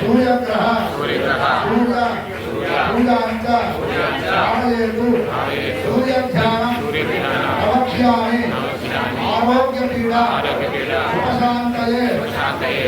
సూర్యగ్రహ సూర్య సూర్యాంచ రామయేతు సూర్యధ్యానం అవక్ష్యామి ఆరోగ్య పీడ ఉపశాంతయే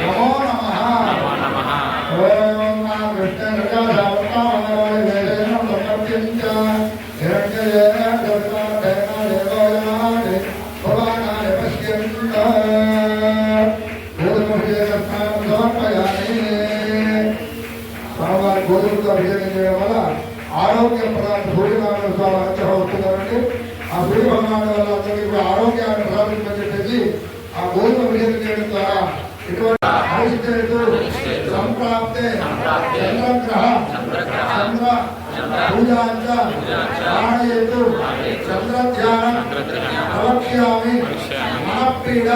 నమో నమః ఓం మా కృష్ణ స్వామివారి చేయడం వల్ల ఆరోగ్య ప్రధాన సూర్యనారాయణ స్వామి అనుగ్రహం వస్తుందండి ఆ సూర్య భగవాన్ వల్ల అందరికీ కూడా ఆరోగ్యాన్ని ప్రసాదించని చెప్పేసి ఆ గోధుమ అభిషేకం చేయడం ద్వారా ఇటువంటి సంప్రాప్తే చంద్రగ్రహ. చంద్ర ప్రాణయేతు చంద్రధ్యానం. ప్రవక్ష్యామి. మనపీడ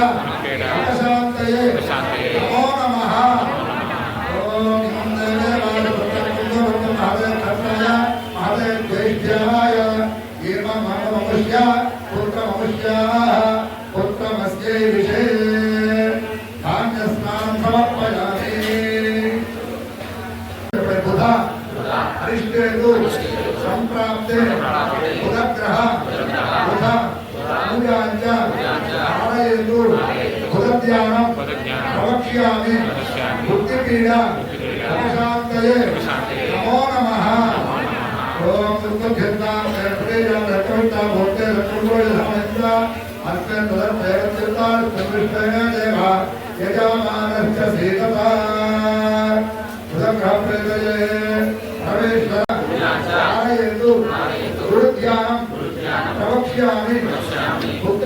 प्राप्ते पुरग्रह बुध पूजाञ्च आलयन्तु भुतज्ञानं प्रवक्ष्यामि बुद्धिपीडा उपशान्तये नमो नमः ओम सुखभ्यता सर्वेजा रत्नता भोते रत्नोय समन्ता अर्पण दर देवता सर्वष्टया देवा यजामानस्य सेतता सुखं प्रेतये हरेश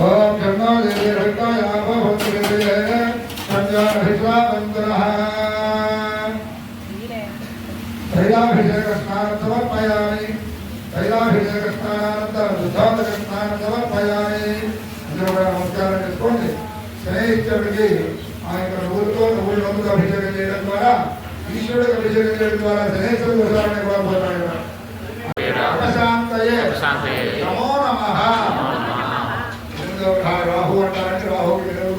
ఓం గంగా దేవి రంగాయ భగవంతుడే సంజాభిషామంతున తైలాభిషేక స్నానం సమర్పయామి తైలాభిషేక స్నానానంతరం రుద్ధాంతక స్నానం సమర్పయామి అందరూ కూడా నమస్కారం చేసుకోండి స్నేహితుడికి ఆ యొక్క నువ్వులతో నువ్వులు నమ్ముకు అభిషేకం చేయడం ద్వారా ఈశ్వరుడికి అభిషేకం చేయడం ద్వారా శనేశ్వరుడు ఉదాహరణ కూడా పోతాడు ప్రశాంతయే నమో నమః ఎందుకంటే రాహు అంటారంటే రాహు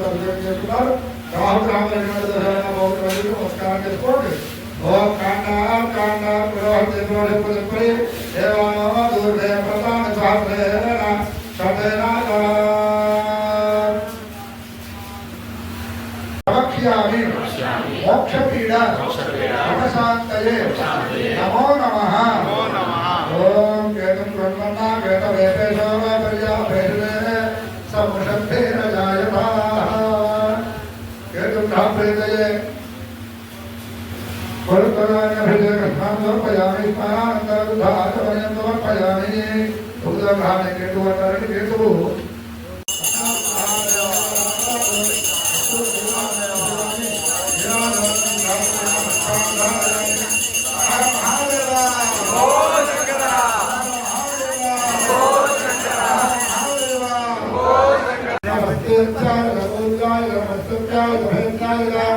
అభిషేకం చేస్తున్నారు రాహు గ్రామాలు నమస్కారం చేసుకోండి ఓం కాండ కాండ పురోహిత పురోహితుడి దేవానో దుర్గే ప్రధాన శాస్త్రేణ సదేన वक्ष्यामि मोक्षपीडा मनशान्तये नमो नमः ॐ वेदं ब्रह्मणा वेदवेदेशो वेदर्याभेदे समुषद्भिः जायताः वेदं धाप्रेतये कुलपदानभिदे कृष्णां समर्पयामि। स्मरान्तरुद्धाचमयं समर्पयामि भूतग्रहाणे केतुवर्णरणे केतुः Chicago, down.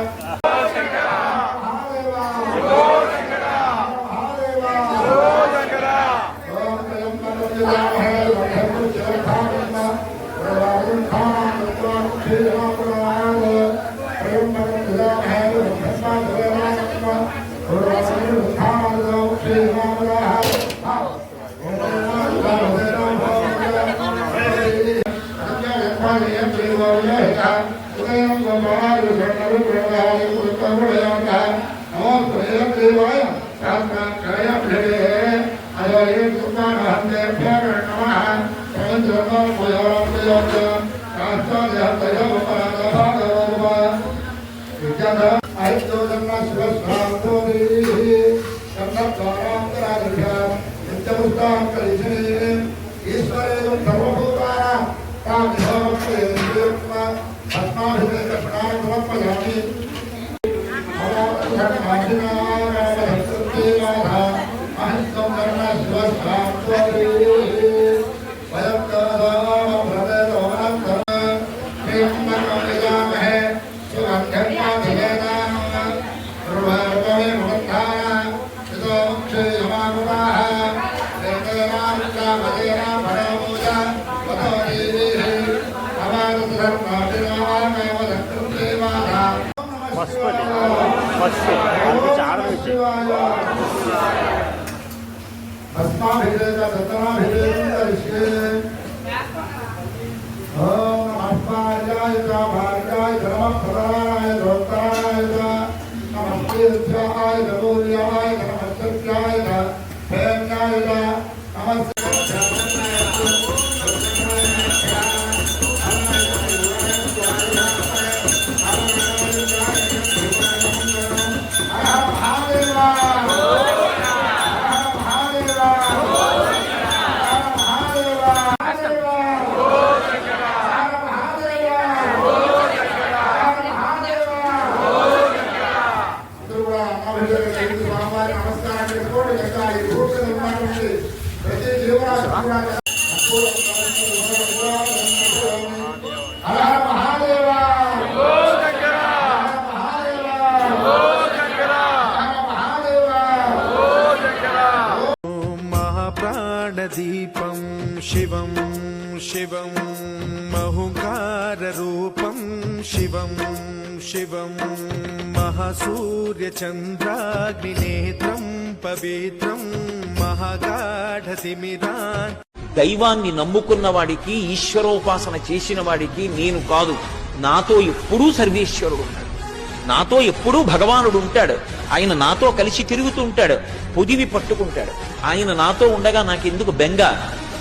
స్నానానంతరం సమర్పయామి ఉదాహరణ కేతు అంటారంటే కేతువు ఈశ్వరేయం సర్వభూతానాం अस्माभिरेव दत्तमाभिरेव ओम आत्मार्याय च भार्याय नमः प्रदानाय धोत्राय च, नमः तीर्थ्याय नमोर्याय नमः सत्याय च प्रेम्याय च नमः महाप्राणदीपं शिवं शिवं महुकाररूपं शिवं शिवं महासूर्यचन्द्राग्निनेत्रं पवित्रं महागाढतिमिरान् దైవాన్ని నమ్ముకున్న వాడికి ఈశ్వరోపాసన చేసిన వాడికి నేను కాదు నాతో ఎప్పుడూ సర్వేశ్వరుడు ఉన్నాడు నాతో ఎప్పుడూ భగవానుడు ఉంటాడు ఆయన నాతో కలిసి తిరుగుతూ ఉంటాడు పొదివి పట్టుకుంటాడు. ఆయన నాతో ఉండగా నాకెందుకు బెంగ?